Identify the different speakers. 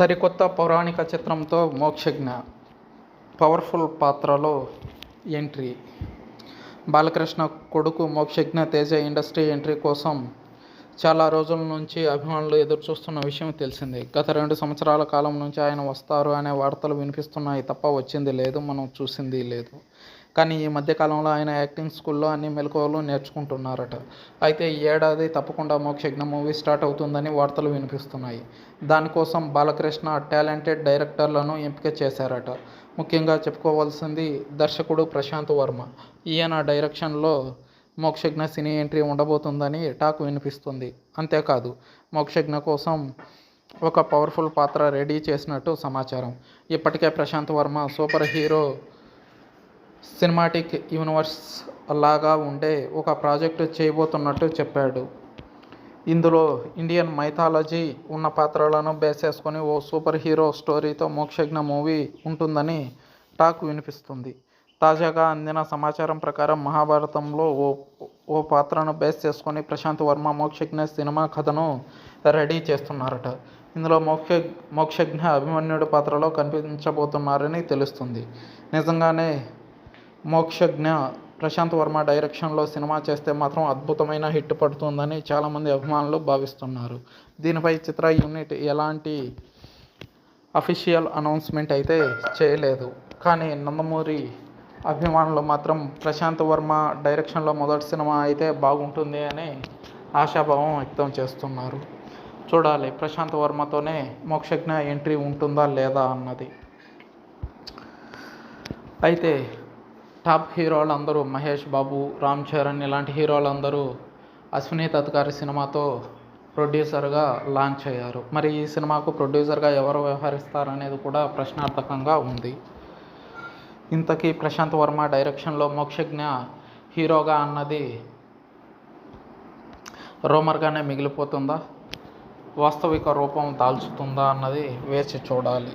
Speaker 1: సరికొత్త పౌరాణిక చిత్రంతో మోక్షజ్ఞ. పవర్ఫుల్ పాత్రలో ఎంట్రీ. బాలకృష్ణ కొడుకు మోక్షజ్ఞ తేజ ఇండస్ట్రీ ఎంట్రీ కోసం చాలా రోజుల నుంచి అభిమానులు ఎదురు చూస్తున్న విషయం తెలిసిందే. గత రెండు సంవత్సరాల కాలం నుంచి ఆయన వస్తారు అనే వార్తలు వినిపిస్తున్నాయి తప్ప వచ్చింది లేదు మనం చూసింది లేదు. కానీ ఈ మధ్యకాలంలో ఆయన యాక్టింగ్ స్కూల్లో అన్ని మెలకువలు నేర్చుకుంటున్నారట. అయితే ఈ ఏడాది తప్పకుండా మోక్షజ్ఞ మూవీ స్టార్ట్ అవుతుందని వార్తలు వినిపిస్తున్నాయి. దానికోసం బాలకృష్ణ టాలెంటెడ్ డైరెక్టర్లను ఎంపిక చేశారట. ముఖ్యంగా చెప్పుకోవాల్సింది దర్శకుడు ప్రశాంత్ వర్మ. ఈయన డైరెక్షన్లో మోక్షజ్ఞ సినీ ఎంట్రీ ఉండబోతుందని టాక్ వినిపిస్తుంది. అంతేకాదు మోక్షజ్ఞ కోసం ఒక పవర్ఫుల్ పాత్ర రెడీ చేసినట్టు సమాచారం. ఇప్పటికే Prashanth Varma super hero cinematic universe లాగా ఉండే ఒక ప్రాజెక్టు చేయబోతున్నట్టు చెప్పాడు. ఇందులో ఇండియన్ మైథాలజీ ఉన్న పాత్రలను బేస్ చేసుకొని ఓ సూపర్ హీరో స్టోరీతో మోక్షజ్ఞ మూవీ ఉంటుందని టాక్ వినిపిస్తుంది. తాజాగా అందిన సమాచారం ప్రకారం మహాభారతంలో ఓ ఓ పాత్రను బేస్ చేసుకొని ప్రశాంత్ వర్మ మోక్షజ్ఞ సినిమా కథను రెడీ చేస్తున్నారట. ఇందులో మోక్ష మోక్షజ్ఞ అభిమన్యుడి పాత్రలో కనిపించబోతున్నారని తెలుస్తుంది. నిజంగానే మోక్షజ్ఞ ప్రశాంత్ వర్మ డైరెక్షన్లో సినిమా చేస్తే మాత్రం అద్భుతమైన హిట్ పడుతుందని చాలామంది అభిమానులు భావిస్తున్నారు. దీనిపై చిత్ర యూనిట్ ఎలాంటి అఫీషియల్ అనౌన్స్మెంట్ అయితే చేయలేదు. కానీ నందమూరి అభిమానులు మాత్రం ప్రశాంత్ వర్మ డైరెక్షన్లో మొదటి సినిమా అయితే బాగుంటుంది అని ఆశాభావం వ్యక్తం చేస్తున్నారు. చూడాలి ప్రశాంత్ వర్మతోనే మోక్షజ్ఞ ఎంట్రీ ఉంటుందా లేదా అన్నది. అయితే టాప్ హీరోలు అందరూ మహేష్ బాబు రామ్ చరణ్ ఇలాంటి హీరోలు అందరూ అశ్విని దత్ గారి సినిమాతో ప్రొడ్యూసర్గా లాంచ్ అయ్యారు. మరి ఈ సినిమాకు ప్రొడ్యూసర్గా ఎవరు వ్యవహరిస్తారనేది కూడా ప్రశ్నార్థకంగా ఉంది. ఇంతకీ ప్రశాంత్ వర్మ డైరెక్షన్లో మోక్షజ్ఞ హీరోగా అన్నది రోమర్గానే మిగిలిపోతుందా? వాస్తవిక రూపం దాల్చుతుందా అన్నది వేచి చూడాలి.